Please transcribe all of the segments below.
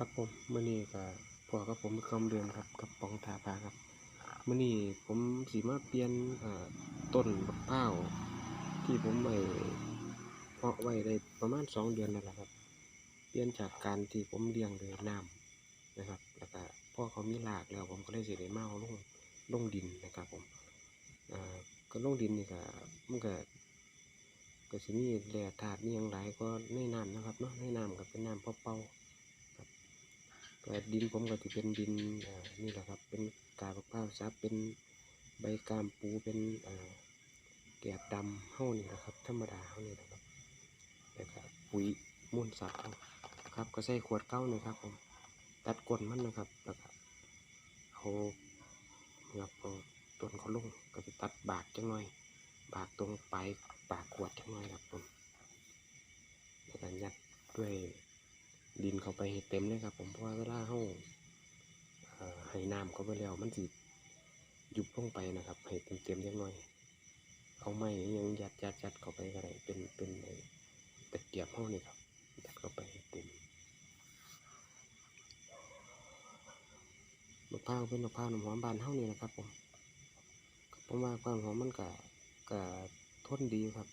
ครับผมมือนี้ก็พอกับผมคำเดิมครับกับปองถาปลาครับมือนี้ผมสิมาเปลี่ยนต้นมะพร้าวที่ผมไว้เพาะไว้ได้ประมาณสองเดือนนั่นแหละครับ เปลี่ยนจากการที่ผมเลี้ยงด้วยน้ำนะครับ แล้วก็พ่อเขามีรากแล้วผมก็เลยสิได้มาเอาลงลงดินนะครับผมก็ลงดินนี่ก็มันก็ก็สิมีแร่ธาตุมีหยังหลายก็ในน้ำนะครับเนาะในน้ำก็เป็นน้ำเปล่าๆ ก็ดินผมก็จะเป็นดินนี่แหละครับ เป็นกาบมะพร้าวซับเป็นใบกามปูเป็นแกบดำเฮ้านี่แหละครับ ธรรมดาเฮ้านี่แหละครับแล้วก็ปุ๋ยมูลสัตว์ครับก็ใส่ขวดเก้านะครับ ผม ตัดก้นมันนะครับแล้วก็เอาครับเอาต้นเขาลงก็จะตัดบากจังหน่อย บากตรงปลายปากขวดจังหน่อยครับผมแล้วก็ยัดด้วย ดินเข้าไปให้เต็มเลยครับ ผมเพราะว่าเวลาเขาให้น้ำเข้าไปแล้วมันสิยุบลงไปนะครับให้เต็มเต็มๆจังน่อย เอาไม้ยังยัดยัดยัดเข้าไปก็ได้เป็นเป็นไอ้ตะเกียบห้องนี่ครับยัดเข้าไปเต็มมะพร้าวเป็นมะพร้าวน้ำหอมบานเท่านี้นะครับผมผมว่าความหอมมันก็ก็ทนดีครับ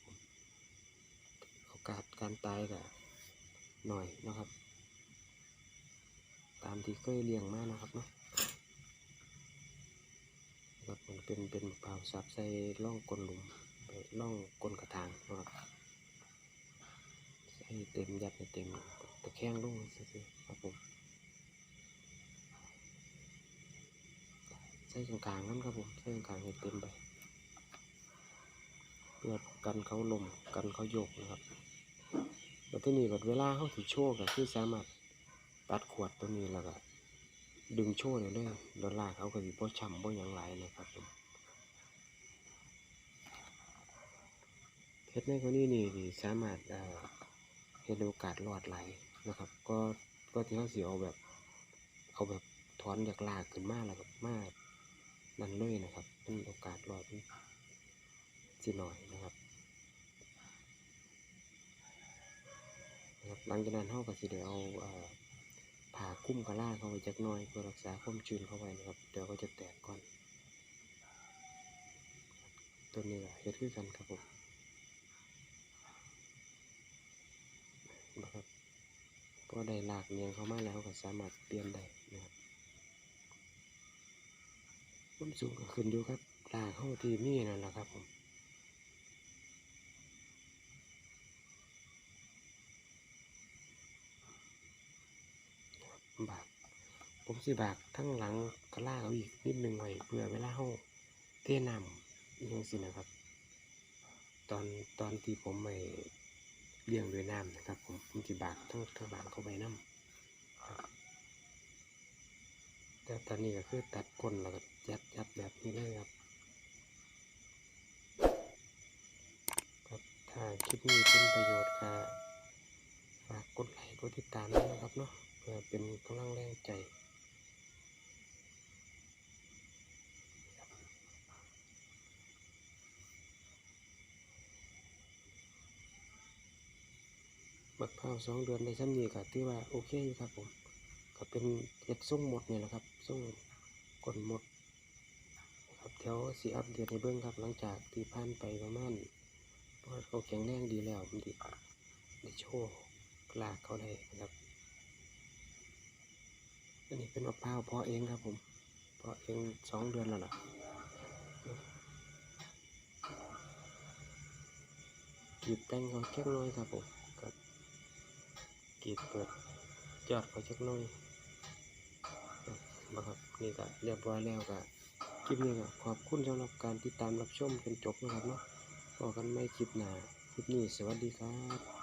โอกาสการตายก็หน่อยนะครับ ตามที่เคยเลี้ยงมานะครับเนาะครับมันเป็นเป็นมะพร้าวสับใส่ร่องก้นหลุมไปร่องก้นกระถางนะครับใส่เต็มยัดเต็มตะแคงลงซื่อๆครับผมใส่กลางๆนั่นครับผมใส่กลางให้เต็มไปเพื่อกันเขาลมกันเขาโยกนะครับแล้วที่นี่แบบเวลาเขาถือโชว์ก็คือสามารถ ตัดขวดตัวนี้แล้วก็ดึงโชว์เลยเลยแล้วลากเขาก็สิบ่ช้ำบ่หยังหลายนะครับผมเฮ็ดในกรณีนี้นี่สามารถเฮ็ดโอกาสรอดไหลนะครับ ก็ก็ที่เขาสิเอาแบบ เอาแบบถอนจากลากขึ้นมาแล้วก็มานั่นเลยนะครับเป็นโอกาสรอดสิหน่อยนะครับหลังจากนั้นเขาก็สิได้เอาเอ่อ ผ่าคุ้มกระลาเข้าไปจักน้อยเพื่อรักษาความชื้นเข้าไว้นะครับ เดี๋ยวก็จะแตกก่อน ตัวนี้ก็เฮ็ดคือกันครับผมนะครับพอได้หลากเนียงเข้ามาแล้วก็สามารถเปลี่ยนได้นะครับความสูงก็ขึ้นอยู่ครับลากเข้าที่มีนั่นแหละครับผม บากผม สิบากทั้งหลังกระลาเอาอีกนิดนึ่งไว้เพื่อเวลาเฮาเทน้ำอหยังสินะครับ ตอนตอนที่ผมไปเลี้ยงด้วยน้ำนะครับ ผมผมสิบากทั้งทั้งหลังเข้าไปน้ำแต่ตอนนี้ก็คือตัดก้นแล้วก็ยัดยัดแบบนี้เลยครับครับถ้าคลิปนี้เป็นประโยชน์ก็ฝากกดไลค์กดติดตามด้วยนะครับเนาะเพื่อเป็นกำลังแรงใจ บักพร้าวสองเดือนในชั้นนี้ก็ถือว่าโอเคอยู่ครับผมก็เป็นเห็ดส่งหมดเนี่ยแหละครับส่งกลหมดครับแถวสีอัปเดตในเบื้องครับหลังจากที่ผ่านไปประมาณเพราะเขาแข็งแรงดีแล้วมันดีได้โชว์กลากเขาได้นะครับอันนี้เป็นมะพร้าวเพาะเองครับผมเพาะเองสองเดือนแล้วล่ะกรีดแต่งเขาแค่น้อยครับผม กีดเปิดยอดเขาจักหน้อยนะครับนี่ก็เรียบร้อยแล้วก็คลิปนี้ก็ขอบคุณสำหรับการติดตามรับชมจนจบนะครับเนาะพอกันไม่คลิปหน้าคลิปนี้สวัสดีครับ